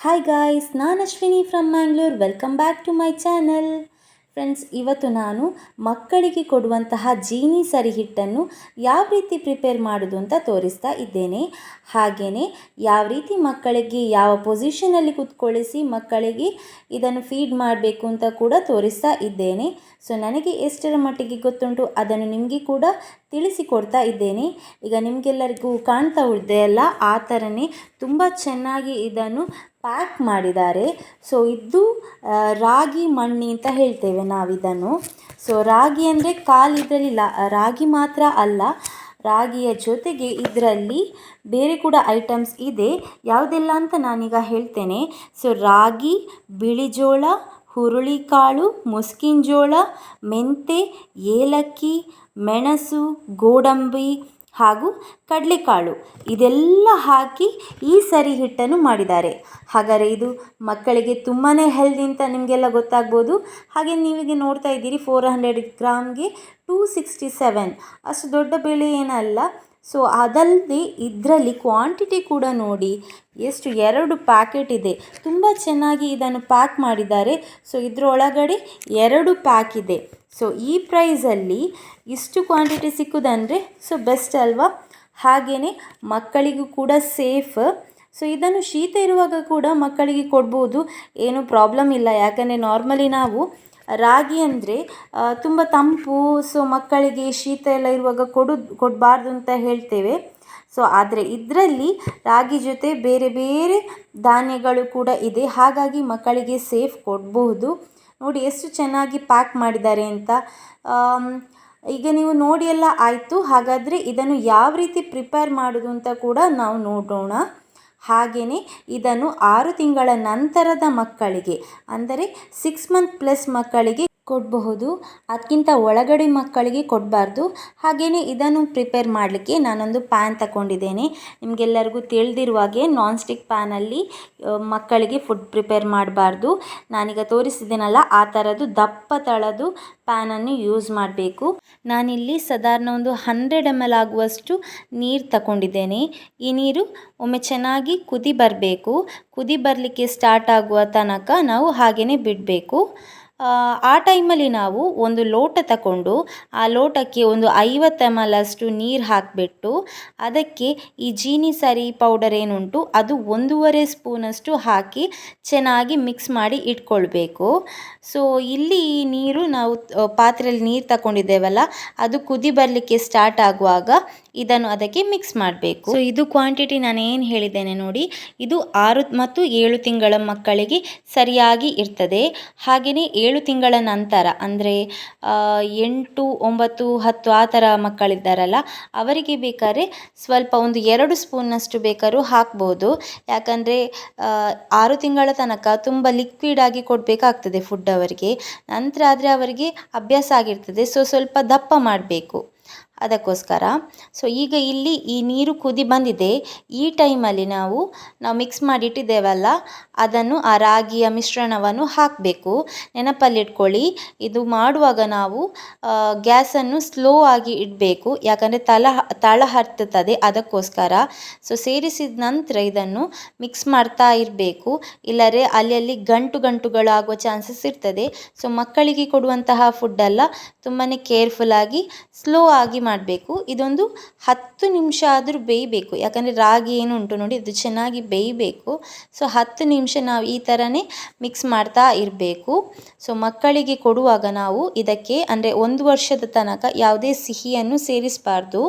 Hi guys ನಾನು Ashwini from Mangalore welcome back to my channel friends ಇವತ್ತು ನಾನು ಮಕ್ಕಳಿಗೆ ಕೊಡುವಂತಹ ಜೀನಿ ಸರಿ ಹಿಟ್ಟನ್ನು ಯಾವ ರೀತಿ ಪ್ರಿಪೇರ್ ಮಾಡೋದು ಅಂತ ತೋರಿಸ್ತಾ ಇದ್ದೇನೆ. ಹಾಗೆಯೇ ಯಾವ ರೀತಿ ಮಕ್ಕಳಿಗೆ ಯಾವ ಪೊಸಿಷನಲ್ಲಿ ಕೂತ್ಕೊಳ್ಳಿಸಿ ಮಕ್ಕಳಿಗೆ ಇದನ್ನು ಫೀಡ್ ಮಾಡಬೇಕು ಅಂತ ಕೂಡ ತೋರಿಸ್ತಾ ಇದ್ದೇನೆ. ಸೊ ನನಗೆ ಎಷ್ಟರ ಮಟ್ಟಿಗೆ ಗೊತ್ತುಂಟು ಅದನ್ನು ನಿಮಗೆ ಕೂಡ ತಿಳಿಸಿಕೊಡ್ತಾ ಇದ್ದೇನೆ. ಈಗ ನಿಮಗೆಲ್ಲರಿಗೂ ಕಾಣ್ತಾ ಅಲ್ಲ, ಆ ಥರನೇ ತುಂಬ ಚೆನ್ನಾಗಿ ಇದನ್ನು ಪ್ಯಾಕ್ ಮಾಡಿದ್ದಾರೆ. ಸೊ ಇದು ರಾಗಿ ಮಣ್ಣಿ ಅಂತ ಹೇಳ್ತೇವೆ ನಾವಿದನ್ನು. ಸೊ ರಾಗಿ ಅಂದರೆ ಕಾಲು ಇದರಲ್ಲಿ ರಾಗಿ ಮಾತ್ರ ಅಲ್ಲ, ರಾಗಿಯ ಜೊತೆಗೆ ಇದರಲ್ಲಿ ಬೇರೆ ಕೂಡ ಐಟಮ್ಸ್ ಇದೆ. ಯಾವುದೆಲ್ಲ ಅಂತ ನಾನೀಗ ಹೇಳ್ತೇನೆ. ಸೊ ರಾಗಿ ಬಿಳಿಜೋಳ ಹುರುಳಿಕಾಳು ಮುಸ್ಕಿನ ಜೋಳ ಮೆಂತೆ, ಏಲಕ್ಕಿ, ಮೆಣಸು, ಗೋಡಂಬಿ ಹಾಗೂ ಕಡಲೆಕಾಳು. ಇದೆಲ್ಲ ಹಾಕಿ ಈ ಸರಿ ಹಿಟ್ಟನ್ನು ಮಾಡಿದ್ದಾರೆ. ಹಾಗಾದರೆ ಇದು ಮಕ್ಕಳಿಗೆ ತುಂಬಾ ಹೆಲ್ದಿ ಅಂತ ನಿಮಗೆಲ್ಲ ಗೊತ್ತಾಗ್ಬೋದು. ಹಾಗೆ ನೀವಿಗೆ ನೋಡ್ತಾ ಇದ್ದೀರಿ ಫೋರ್ ಹಂಡ್ರೆಡ್ ಗ್ರಾಮ್ಗೆ ಟೂ ಸಿಕ್ಸ್ಟಿ ಸೆವೆನ್ ಅಷ್ಟು ದೊಡ್ಡ ಬೆಲೆ ಏನಲ್ಲ. ಸೊ ಅದಲ್ಲದೆ ಇದರಲ್ಲಿ ಕ್ವಾಂಟಿಟಿ ಕೂಡ ನೋಡಿ ಎಷ್ಟು ಎರಡು ಪ್ಯಾಕೆಟ್ ಇದೆ. ತುಂಬ ಚೆನ್ನಾಗಿ ಇದನ್ನು ಪ್ಯಾಕ್ ಮಾಡಿದ್ದಾರೆ. ಸೊ ಇದರೊಳಗಡೆ ಎರಡು ಪ್ಯಾಕ್ ಇದೆ. ಸೊ ಈ ಪ್ರೈಸಲ್ಲಿ ಇಷ್ಟು ಕ್ವಾಂಟಿಟಿ ಸಿಕ್ಕುದಂದರೆ ಸೊ ಬೆಸ್ಟ್ ಅಲ್ವಾ? ಹಾಗೆಯೇ ಮಕ್ಕಳಿಗೂ ಕೂಡ ಸೇಫ್ ಸೊ ಇದನ್ನು ಶೀತ ಇರುವಾಗ ಕೂಡ ಮಕ್ಕಳಿಗೆ ಕೊಡ್ಬೋದು. ಏನೂ ಪ್ರಾಬ್ಲಮ್ ಇಲ್ಲ. ಯಾಕಂದರೆ ನಾರ್ಮಲಿ ನಾವು ರಾಗಿ ಅಂದರೆ ತುಂಬ ತಂಪು ಸೊ ಮಕ್ಕಳಿಗೆ ಶೀತ ಎಲ್ಲ ಇರುವಾಗ ಕೊಡು, ಕೊಡಬಾರ್ದು ಅಂತ ಹೇಳ್ತೇವೆ. ಸೊ ಆದರೆ ಇದರಲ್ಲಿ ರಾಗಿ ಜೊತೆ ಬೇರೆ ಬೇರೆ ಧಾನ್ಯಗಳು ಕೂಡ ಇದೆ. ಹಾಗಾಗಿ ಮಕ್ಕಳಿಗೆ ಸೇಫ್ ಕೊಡಬಹುದು. ನೋಡಿ ಎಷ್ಟು ಚೆನ್ನಾಗಿ ಪ್ಯಾಕ್ ಮಾಡಿದ್ದಾರೆ ಅಂತ. ಈಗ ನೀವು ನೋಡಿ ಎಲ್ಲ ಆಯಿತು. ಹಾಗಾದರೆ ಇದನ್ನು ಯಾವ ರೀತಿ ಪ್ರಿಪೇರ್ ಮಾಡೋದು ಅಂತ ಕೂಡ ನಾವು ನೋಡೋಣ. ಹಾಗೆಯೇ ಇದನ್ನು ಆರು ತಿಂಗಳ ನಂತರದ ಮಕ್ಕಳಿಗೆ ಅಂದರೆ ಸಿಕ್ಸ್ ಮಂತ್ ಪ್ಲಸ್ ಮಕ್ಕಳಿಗೆ ಕೊಡಬಹುದು. ಅದಕ್ಕಿಂತ ಒಳಗಡೆ ಮಕ್ಕಳಿಗೆ ಕೊಡಬಾರ್ದು. ಹಾಗೆಯೇ ಇದನ್ನು ಪ್ರಿಪೇರ್ ಮಾಡಲಿಕ್ಕೆ ನಾನೊಂದು ಪ್ಯಾನ್ ತಗೊಂಡಿದ್ದೇನೆ ನಿಮಗೆಲ್ಲರಿಗೂ ತಿಳಿದಿರುವ ಹಾಗೆ ನಾನ್ ಸ್ಟಿಕ್ ಪ್ಯಾನಲ್ಲಿ ಮಕ್ಕಳಿಗೆ ಫುಡ್ ಪ್ರಿಪೇರ್ ಮಾಡಬಾರ್ದು. ನಾನೀಗ ತೋರಿಸಿದ್ದೀನಲ್ಲ, ಆ ಥರದ್ದು ದಪ್ಪ ತಳದು ಪ್ಯಾನನ್ನು ಯೂಸ್ ಮಾಡಬೇಕು. ನಾನಿಲ್ಲಿ ಸಾಧಾರಣ ಒಂದು ಹಂಡ್ರೆಡ್ ಎಂ ಎಲ್ ಆಗುವಷ್ಟು ನೀರು ತಗೊಂಡಿದ್ದೇನೆ ಈ ನೀರು ಒಮ್ಮೆ ಚೆನ್ನಾಗಿ ಕುದಿ ಬರಬೇಕು. ಕುದಿ ಬರಲಿಕ್ಕೆ ಸ್ಟಾರ್ಟ್ ಆಗುವ ತನಕ ನಾವು ಹಾಗೆಯೇ ಬಿಡಬೇಕು. ಆ ಟೈಮಲ್ಲಿ ನಾವು ಒಂದು ಲೋಟ ತಗೊಂಡು ಆ ಲೋಟಕ್ಕೆ ಒಂದು ಐವತ್ತು ಎಂ ಎಲ್ ಅಷ್ಟು ನೀರು ಹಾಕಿಬಿಟ್ಟು ಅದಕ್ಕೆ ಈ ಜೀನಿ ಸರಿ ಪೌಡರ್ ಏನುಂಟು ಅದು ಒಂದೂವರೆ ಸ್ಪೂನಷ್ಟು ಹಾಕಿ ಚೆನ್ನಾಗಿ ಮಿಕ್ಸ್ ಮಾಡಿ ಇಟ್ಕೊಳ್ಬೇಕು. ಸೊ ಇಲ್ಲಿ ಈ ನೀರು ನಾವು ಪಾತ್ರೆಯಲ್ಲಿ ನೀರು ತಗೊಂಡಿದ್ದೇವಲ್ಲ ಅದು ಕುದಿ ಬರಲಿಕ್ಕೆ ಸ್ಟಾರ್ಟ್ ಆಗುವಾಗ ಇದನ್ನು ಅದಕ್ಕೆ ಮಿಕ್ಸ್ ಮಾಡಬೇಕು. ಸೊ ಇದು ಕ್ವಾಂಟಿಟಿ ನಾನು ಏನು ಹೇಳಿದ್ದೇನೆ ನೋಡಿ, ಇದು ಆರು ಮತ್ತು ಏಳು ತಿಂಗಳ ಮಕ್ಕಳಿಗೆ ಸರಿಯಾಗಿ ಇರ್ತದೆ. ಹಾಗೆಯೇ ತಿಂಗಳ ನಂತರ, ಅಂದರೆ ಎಂಟು, ಒಂಬತ್ತು, ಹತ್ತು ಆ ಥರ ಮಕ್ಕಳಿದ್ದಾರಲ್ಲ, ಅವರಿಗೆ ಬೇಕಾದ್ರೆ ಸ್ವಲ್ಪ ಒಂದು ಎರಡು ಸ್ಪೂನ್ನಷ್ಟು ಬೇಕಾದ್ರೂ ಹಾಕ್ಬೋದು. ಯಾಕಂದರೆ ಆರು ತಿಂಗಳ ತನಕ ತುಂಬ ಲಿಕ್ವಿಡ್ ಆಗಿ ಕೊಡಬೇಕಾಗ್ತದೆ ಫುಡ್ ಅವರಿಗೆ. ನಂತರ ಆದರೆ ಅವರಿಗೆ ಅಭ್ಯಾಸ ಆಗಿರ್ತದೆ ಸೊ ಸ್ವಲ್ಪ ದಪ್ಪ ಮಾಡಬೇಕು. ಅದಕ್ಕೋಸ್ಕರ. ಸೊ ಈಗ ಇಲ್ಲಿ ಈ ನೀರು ಕುದಿ ಬಂದಿದೆ. ಈ ಟೈಮಲ್ಲಿ ನಾವು ನಾವು ಮಿಕ್ಸ್ ಮಾಡಿಟ್ಟಿದ್ದೇವಲ್ಲ, ಅದನ್ನು ಆ ರಾಗಿಯ ಮಿಶ್ರಣವನ್ನು ಹಾಕಬೇಕು. ನೆನಪಲ್ಲಿಟ್ಕೊಳ್ಳಿ ಇದು ಮಾಡುವಾಗ ನಾವು ಗ್ಯಾಸನ್ನು ಸ್ಲೋ ಆಗಿ ಇಡಬೇಕು. ಯಾಕಂದರೆ ತಳ ತಳ ಹರ್ತುತ್ತದೆ ಅದಕ್ಕೋಸ್ಕರ. ಸೊ ಸೇರಿಸಿದ ನಂತರ ಇದನ್ನು ಮಿಕ್ಸ್ ಮಾಡ್ತಾ ಇರಬೇಕು. ಇಲ್ಲರೆ ಅಲ್ಲಿ ಗಂಟು ಗಂಟುಗಳಾಗುವ ಚಾನ್ಸಸ್ ಇರ್ತದೆ. ಸೊ ಮಕ್ಕಳಿಗೆ ಕೊಡುವಂತಹ ಫುಡ್ಡೆಲ್ಲ ತುಂಬಾ ಕೇರ್ಫುಲ್ಲಾಗಿ ಸ್ಲೋ ಆಗಿ ಮಾಡಬೇಕು. ಇದೊಂದು ಹತ್ತು ನಿಮಿಷ ಆದರೂ ಬೇಯಬೇಕು. ಯಾಕಂದರೆ ರಾಗಿ ಏನು ಉಂಟು ನೋಡಿ, ಅದು ಚೆನ್ನಾಗಿ ಬೇಯಬೇಕು. ಸೊ ಹತ್ತು ನಿಮಿಷ ನಾವು ಈ ಥರನೇ ಮಿಕ್ಸ್ ಮಾಡ್ತಾ ಇರಬೇಕು. ಸೊ ಮಕ್ಕಳಿಗೆ ಕೊಡುವಾಗ ನಾವು ಇದಕ್ಕೆ ಅಂದರೆ ಒಂದು ವರ್ಷದ ತನಕ ಯಾವುದೇ ಸಿಹಿಯನ್ನು ಸೇರಿಸಬಾರ್ದು.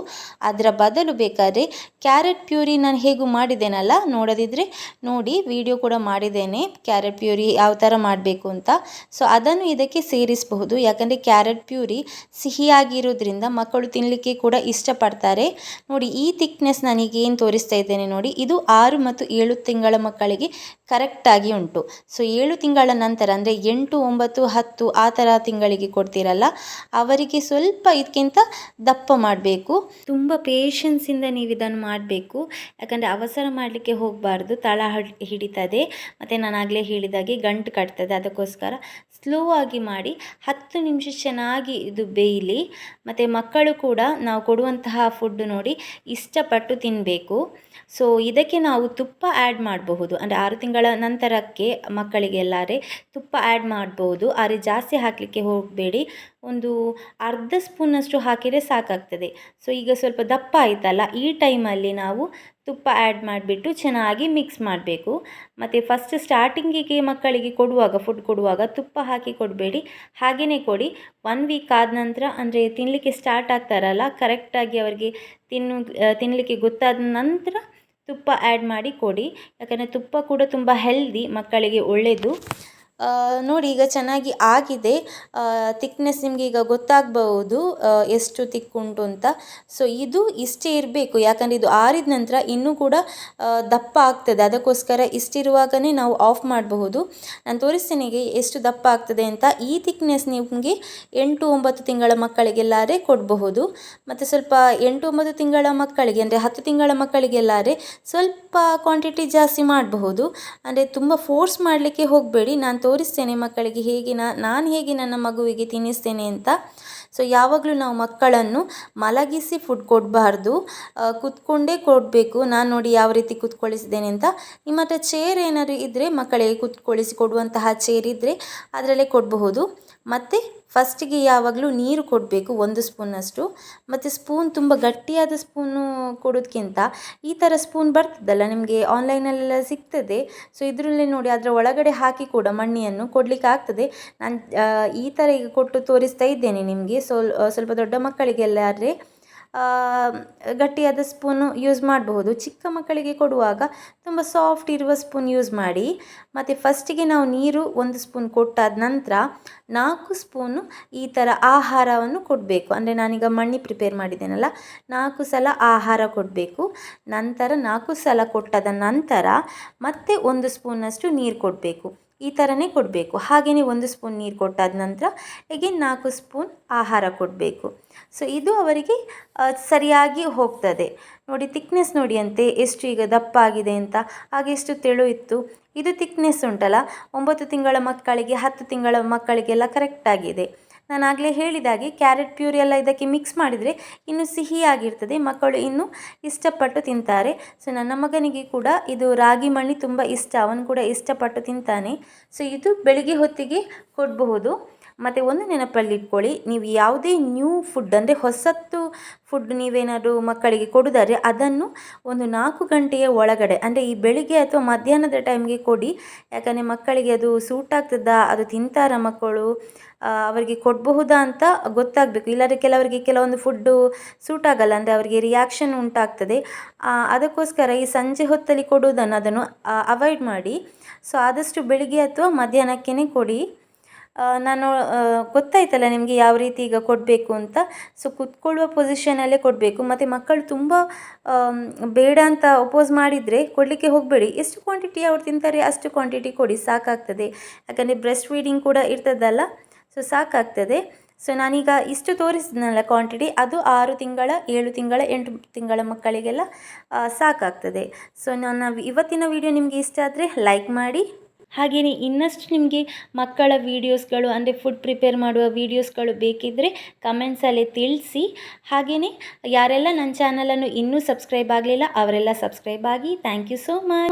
ಅದರ ಬದಲು ಬೇಕಾದರೆ ಕ್ಯಾರೆಟ್ ಪ್ಯೂರಿ ನಾನು ಹೇಗೂ ಮಾಡಿದ್ದೇನಲ್ಲ ನೋಡದಿದ್ದರೆ ನೋಡಿ, ವಿಡಿಯೋ ಕೂಡ ಮಾಡಿದ್ದೇನೆ ಕ್ಯಾರೆಟ್ ಪ್ಯೂರಿ ಯಾವ ಥರ ಮಾಡಬೇಕು ಅಂತ. ಸೊ ಅದನ್ನು ಇದಕ್ಕೆ ಸೇರಿಸಬಹುದು. ಯಾಕಂದರೆ ಕ್ಯಾರೆಟ್ ಪ್ಯೂರಿ ಸಿಹಿಯಾಗಿರೋದ್ರಿಂದ ಮಕ್ಕಳು ತಿನ್ನಲಿಕ್ಕೆ ಕೂಡ ಇಷ್ಟಪಡ್ತಾರೆ. ನೋಡಿ, ಈ ನನಗೆ ಏನು ತೋರಿಸ್ತಾ ಇದ್ದೇನೆ ನೋಡಿ, ಇದು ಆರು ಮತ್ತು ಏಳು ತಿಂಗಳ ಮಕ್ಕಳಿಗೆ ಕರೆಕ್ಟಾಗಿ ಉಂಟು. ಸೊ ಏಳು ತಿಂಗಳ ನಂತರ ಅಂದರೆ ಎಂಟು, ಒಂಬತ್ತು, ಹತ್ತು ಆ ಥರ ತಿಂಗಳಿಗೆ ಕೊಡ್ತೀರಲ್ಲ, ಅವರಿಗೆ ಸ್ವಲ್ಪ ಇದಕ್ಕಿಂತ ದಪ್ಪ ಮಾಡಬೇಕು. ತುಂಬ ಪೇಷನ್ಸಿಂದ ನೀವು ಇದನ್ನು ಮಾಡಬೇಕು. ಯಾಕಂದರೆ ಅವಸರ ಮಾಡಲಿಕ್ಕೆ ಹೋಗಬಾರ್ದು, ತಳ ಹಡ್- ಹಿಡಿತದೆ. ಮತ್ತು ನಾನು ಆಗಲೇ ಹೇಳಿದಾಗೆ ಗಂಟು ಕಟ್ತದೆ, ಅದಕ್ಕೋಸ್ಕರ. ಸ್ಲೋ ಆಗಿ ಮಾಡಿ ಹತ್ತು ನಿಮಿಷ ಚೆನ್ನಾಗಿ ಇದು ಬೇಯಲಿ, ಮತ್ತು ಮಕ್ಕಳು ಕೂಡ ನಾವು ಕೊಡುವಂತಹ ಫುಡ್ ನೋಡಿ ಇಷ್ಟಪಟ್ಟು ತಿನ್ನಬೇಕು ಸೊ ಇದಕ್ಕೆ ನಾವು ತುಪ್ಪ ಆ್ಯಡ್ ಮಾಡಬಹುದು. ಅಂದರೆ ಆರು ತಿಂಗಳ ನಂತರಕ್ಕೆ ಮಕ್ಕಳಿಗೆಲ್ಲಾರೆ ತುಪ್ಪ ಆ್ಯಡ್ ಮಾಡ್ಬೋದು ಆದರೆ ಜಾಸ್ತಿ ಹಾಕಲಿಕ್ಕೆ ಹೋಗಬೇಡಿ. ಒಂದು ಅರ್ಧ ಸ್ಪೂನಷ್ಟು ಹಾಕಿದರೆ ಸಾಕಾಗ್ತದೆ. ಸೊ ಈಗ ಸ್ವಲ್ಪ ದಪ್ಪ ಆಯಿತಲ್ಲ, ಈ ಟೈಮಲ್ಲಿ ನಾವು ತುಪ್ಪ ಆ್ಯಡ್ ಮಾಡಿಬಿಟ್ಟು ಚೆನ್ನಾಗಿ ಮಿಕ್ಸ್ ಮಾಡಬೇಕು. ಮತ್ತು ಫಸ್ಟ್ ಸ್ಟಾರ್ಟಿಂಗಿಗೆ ಮಕ್ಕಳಿಗೆ ಕೊಡುವಾಗ ಫುಡ್ ಕೊಡುವಾಗ ತುಪ್ಪ ಹಾಕಿ ಕೊಡಬೇಡಿ. ಹಾಗೆಯೇ ಕೊಡಿ ಒನ್ ವೀಕ್ ಆದ ನಂತರ, ಅಂದರೆ ತಿನ್ನಲಿಕ್ಕೆ ಸ್ಟಾರ್ಟ್ ಆಗ್ತಾರಲ್ಲ ಕರೆಕ್ಟಾಗಿ ಅವರಿಗೆ ತಿನ್ನು ತಿನ್ನಲಿಕ್ಕೆ ಗೊತ್ತಾದ ನಂತರ ತುಪ್ಪ ಆ್ಯಡ್ ಮಾಡಿ ಕೊಡಿ. ಯಾಕಂದರೆ ತುಪ್ಪ ಕೂಡ ತುಂಬ ಹೆಲ್ದಿ ಮಕ್ಕಳಿಗೆ ಒಳ್ಳೆಯದು ನೋಡಿ, ಈಗ ಚೆನ್ನಾಗಿ ಆಗಿದೆ. ತಿಕ್ನೆಸ್ ನಿಮಗೆ ಈಗ ಗೊತ್ತಾಗಬಹುದು ಎಷ್ಟು ತಿಕ್ ಉಂಟು ಅಂತ. ಸೊ ಇದು ಇಷ್ಟೇ ಇರಬೇಕು. ಯಾಕಂದರೆ ಇದು ಆರಿದ ನಂತರ ಇನ್ನೂ ಕೂಡ ದಪ್ಪ ಆಗ್ತದೆ. ಅದಕ್ಕೋಸ್ಕರ ಇಷ್ಟಿರುವಾಗಲೇ ನಾವು ಆಫ್ ಮಾಡಬಹುದು. ನಾನು ತೋರಿಸ್ತೇನೆ ಎಷ್ಟು ದಪ್ಪ ಆಗ್ತದೆ ಅಂತ. ಈ ತಿಕ್ನೆಸ್ ನಿಮಗೆ ಎಂಟು ಒಂಬತ್ತು ತಿಂಗಳ ಮಕ್ಕಳಿಗೆಲ್ಲಾರೆ ಕೊಡಬಹುದು. ಮತ್ತು ಸ್ವಲ್ಪ ಎಂಟು ಒಂಬತ್ತು ತಿಂಗಳ ಮಕ್ಕಳಿಗೆ, ಅಂದರೆ ಹತ್ತು ತಿಂಗಳ ಮಕ್ಕಳಿಗೆಲ್ಲಾರೆ ಸ್ವಲ್ಪ ಕ್ವಾಂಟಿಟಿ ಜಾಸ್ತಿ ಮಾಡಬಹುದು. ಅಂದರೆ ತುಂಬ ಫೋರ್ಸ್ ಮಾಡಲಿಕ್ಕೆ ಹೋಗಬೇಡಿ. ನಾನು ತೋರಿಸ್ತೇನೆ ಮಕ್ಕಳಿಗೆ ಹೇಗೆ ನಾನು ಹೇಗೆ ನನ್ನ ಮಗುವಿಗೆ ತಿನ್ನಿಸ್ತೇನೆ ಅಂತ ಸೊ ಯಾವಾಗಲೂ ನಾವು ಮಕ್ಕಳನ್ನು ಮಲಗಿಸಿ ಫುಡ್ ಕೊಡಬಾರ್ದು. ಕುತ್ಕೊಂಡೇ ಕೊಡಬೇಕು. ನಾನು ನೋಡಿ ಯಾವ ರೀತಿ ಕೂತ್ಕೊಳ್ಳಿಸಿದ್ದೇನೆ ಅಂತ. ನಿಮ್ಮ ಹತ್ರ ಚೇರ್ ಏನಾದರೂ ಇದ್ದರೆ ಮಕ್ಕಳಿಗೆ ಕೂತ್ಕೊಳ್ಳಿಸಿ ಕೊಡುವಂತಹ ಚೇರ್ ಇದ್ದರೆ ಅದರಲ್ಲೇ ಕೊಡಬಹುದು. ಮತ್ತು ಫಸ್ಟಿಗೆ ಯಾವಾಗಲೂ ನೀರು ಕೊಡಬೇಕು, ಒಂದು ಸ್ಪೂನಷ್ಟು ಮತ್ತು ಸ್ಪೂನ್ ತುಂಬ ಗಟ್ಟಿಯಾದ ಸ್ಪೂನು ಕೊಡೋದಕ್ಕಿಂತ ಈ ಥರ ಸ್ಪೂನ್ ಬರ್ತದಲ್ಲ, ನಿಮಗೆ ಆನ್ಲೈನಲ್ಲೆಲ್ಲ ಸಿಗ್ತದೆ. ಸೊ ಇದರಲ್ಲಿ ನೋಡಿ, ಅದರ ಒಳಗಡೆ ಹಾಕಿ ಕೂಡ ಮಣ್ಣಿಯನ್ನು ಕೊಡಲಿಕ್ಕೆ ಆಗ್ತದೆ ನಾನು ಈ ಥರ ಈಗ ಕೊಟ್ಟು ತೋರಿಸ್ತಾ ಇದ್ದೇನೆ ನಿಮಗೆ. ಸೊಲ್ ಸ್ವಲ್ಪ ದೊಡ್ಡ ಮಕ್ಕಳಿಗೆಲ್ಲ ಆದರೆ ಗಟ್ಟಿಯಾದ ಸ್ಪೂನು ಯೂಸ್ ಮಾಡಬಹುದು. ಚಿಕ್ಕ ಮಕ್ಕಳಿಗೆ ಕೊಡುವಾಗ ತುಂಬ ಸಾಫ್ಟ್ ಇರುವ ಸ್ಪೂನ್ ಯೂಸ್ ಮಾಡಿ, ಮತ್ತು ಫಸ್ಟಿಗೆ ನಾವು ನೀರು ಒಂದು ಸ್ಪೂನ್ ಕೊಟ್ಟಾದ ನಂತರ ನಾಲ್ಕು ಸ್ಪೂನು ಈ ಥರ ಆಹಾರವನ್ನು ಕೊಡಬೇಕು. ಅಂದರೆ ನಾನೀಗ ಮಣ್ಣಿ ಪ್ರಿಪೇರ್ ಮಾಡಿದ್ದೇನಲ್ಲ, ನಾಲ್ಕು ಸಲ ಆಹಾರ ಕೊಡಬೇಕು. ನಂತರ ನಾಲ್ಕು ಸಲ ಕೊಟ್ಟಾದ ನಂತರ ಮತ್ತೆ ಒಂದು ಸ್ಪೂನಷ್ಟು ನೀರು ಕೊಡಬೇಕು. ಈ ಥರನೇ ಕೊಡಬೇಕು. ಹಾಗೆಯೇ ಒಂದು ಸ್ಪೂನ್ ನೀರು ಕೊಟ್ಟಾದ ನಂತರ ಎಗೇನ್ ನಾಲ್ಕು ಸ್ಪೂನ್ ಆಹಾರ ಕೊಡಬೇಕು. ಸೊ ಇದು ಅವರಿಗೆ ಸರಿಯಾಗಿ ಹೋಗ್ತದೆ. ನೋಡಿ ತಿಕ್ನೆಸ್ ನೋಡಿ ಅಂತೆ ಎಷ್ಟು ಈಗ ದಪ್ಪ ಆಗಿದೆ ಅಂತ. ಹಾಗೆ ಎಷ್ಟು ತೆಳು ಇತ್ತು ಇದು ತಿಕ್ನೆಸ್ ಉಂಟಲ್ಲ, ಒಂಬತ್ತು ತಿಂಗಳ ಮಕ್ಕಳಿಗೆ ಹತ್ತು ತಿಂಗಳ ಮಕ್ಕಳಿಗೆಲ್ಲ ಕರೆಕ್ಟಾಗಿದೆ ನಾನು ಆಗಲೇ ಹೇಳಿದಾಗೆ ಕ್ಯಾರೆಟ್ ಪ್ಯೂರಿ ಎಲ್ಲ ಇದಕ್ಕೆ ಮಿಕ್ಸ್ ಮಾಡಿದರೆ ಇನ್ನು ಸಿಹಿಯಾಗಿರ್ತದೆ. ಮಕ್ಕಳು ಇನ್ನೂ ಇಷ್ಟಪಟ್ಟು ತಿಂತಾರೆ. ಸೊ ನನ್ನ ಮಗನಿಗೆ ಕೂಡ ಇದು ರಾಗಿ ಮಣ್ಣಿ ತುಂಬ ಇಷ್ಟ. ಅವನು ಕೂಡ ಇಷ್ಟಪಟ್ಟು ತಿಂತಾನೆ. ಸೊ ಇದು ಬೆಳಿಗ್ಗೆ ಹೊತ್ತಿಗೆ ಕೊಡಬಹುದು. ಮತ್ತು ಒಂದು ನೆನಪಲ್ಲಿ ಇಟ್ಕೊಳ್ಳಿ, ನೀವು ಯಾವುದೇ ನ್ಯೂ ಫುಡ್ ಅಂದರೆ ಹೊಸತ್ತು ಫುಡ್ ನೀವೇನಾದರೂ ಮಕ್ಕಳಿಗೆ ಕೊಡೋದಾದ್ರೆ ಅದನ್ನು ಒಂದು ನಾಲ್ಕು ಗಂಟೆಯ ಒಳಗಡೆ ಅಂದರೆ ಈ ಬೆಳಿಗ್ಗೆ ಅಥವಾ ಮಧ್ಯಾಹ್ನದ ಟೈಮ್ಗೆ ಕೊಡಿ. ಯಾಕಂದರೆ ಮಕ್ಕಳಿಗೆ ಅದು ಸೂಟ್ ಆಗ್ತದಾ, ಅದು ತಿಂತಾರ ಮಕ್ಕಳು? ಅವರಿಗೆ ಕೊಡಬಹುದಾ ಅಂತ ಗೊತ್ತಾಗಬೇಕು. ಇಲ್ಲಾಂದರೆ ಕೆಲವರಿಗೆ ಕೆಲವೊಂದು ಫುಡ್ಡು ಸೂಟ್ ಆಗಲ್ಲ, ಅಂದರೆ ಅವರಿಗೆ ರಿಯಾಕ್ಷನ್ ಉಂಟಾಗ್ತದೆ. ಅದಕ್ಕೋಸ್ಕರ ಈ ಸಂಜೆ ಹೊತ್ತಲ್ಲಿ ಕೊಡುವುದನ್ನು ಅದನ್ನು ಅವಾಯ್ಡ್ ಮಾಡಿ. ಸೊ ಆದಷ್ಟು ಬೆಳಿಗ್ಗೆ ಅಥವಾ ಮಧ್ಯಾಹ್ನಕ್ಕೇ ಕೊಡಿ. ನಾನು ಗೊತ್ತಾಯ್ತಲ್ಲ ನಿಮಗೆ ಯಾವ ರೀತಿ ಈಗ ಕೊಡಬೇಕು ಅಂತ. ಸೊ ಕುತ್ಕೊಳ್ಳುವ ಪೊಸಿಷನಲ್ಲೇ ಕೊಡಬೇಕು. ಮತ್ತು ಮಕ್ಕಳು ತುಂಬ ಬೇಡ ಅಂತ ಅಪೋಸ್ ಮಾಡಿದರೆ ಕೊಡಲಿಕ್ಕೆ ಹೋಗಬೇಡಿ. ಎಷ್ಟು ಕ್ವಾಂಟಿಟಿ ಅವ್ರು ತಿಂತಾರೆ ಅಷ್ಟು ಕ್ವಾಂಟಿಟಿ ಕೊಡಿ. ಸಾಕಾಗ್ತದೆ. ಯಾಕಂದರೆ ಬ್ರೆಸ್ಟ್ ಫೀಡಿಂಗ್ ಕೂಡ ಇರ್ತದಲ್ಲ ಸೊ ಸಾಕಾಗ್ತದೆ. ಸೊ ನಾನೀಗ ಇಷ್ಟು ತೋರಿಸಿದ್ನಲ್ಲ ಕ್ವಾಂಟಿಟಿ ಅದು ಆರು ತಿಂಗಳ, ಏಳು ತಿಂಗಳ, ಎಂಟು ತಿಂಗಳ ಮಕ್ಕಳಿಗೆಲ್ಲ ಸಾಕಾಗ್ತದೆ. ಸೊ ನನ್ನ ಇವತ್ತಿನ ವಿಡಿಯೋ ನಿಮಗೆ ಇಷ್ಟ ಆದರೆ ಲೈಕ್ ಮಾಡಿ. ಹಾಗೆಯೇ ಇನ್ನಷ್ಟು ನಿಮಗೆ ಮಕ್ಕಳ ವೀಡಿಯೋಸ್ಗಳು ಅಂದರೆ ಫುಡ್ ಪ್ರಿಪೇರ್ ಮಾಡುವ ವೀಡಿಯೋಸ್ಗಳು ಬೇಕಿದ್ದರೆ ಕಮೆಂಟ್ಸಲ್ಲಿ ತಿಳಿಸಿ. ಹಾಗೆಯೇ ಯಾರೆಲ್ಲ ನನ್ನ ಚಾನಲನ್ನು ಇನ್ನೂ ಸಬ್ಸ್ಕ್ರೈಬ್ ಆಗಲಿಲ್ಲ, ಅವರೆಲ್ಲ ಸಬ್ಸ್ಕ್ರೈಬ್ ಆಗಿ. Thank you so much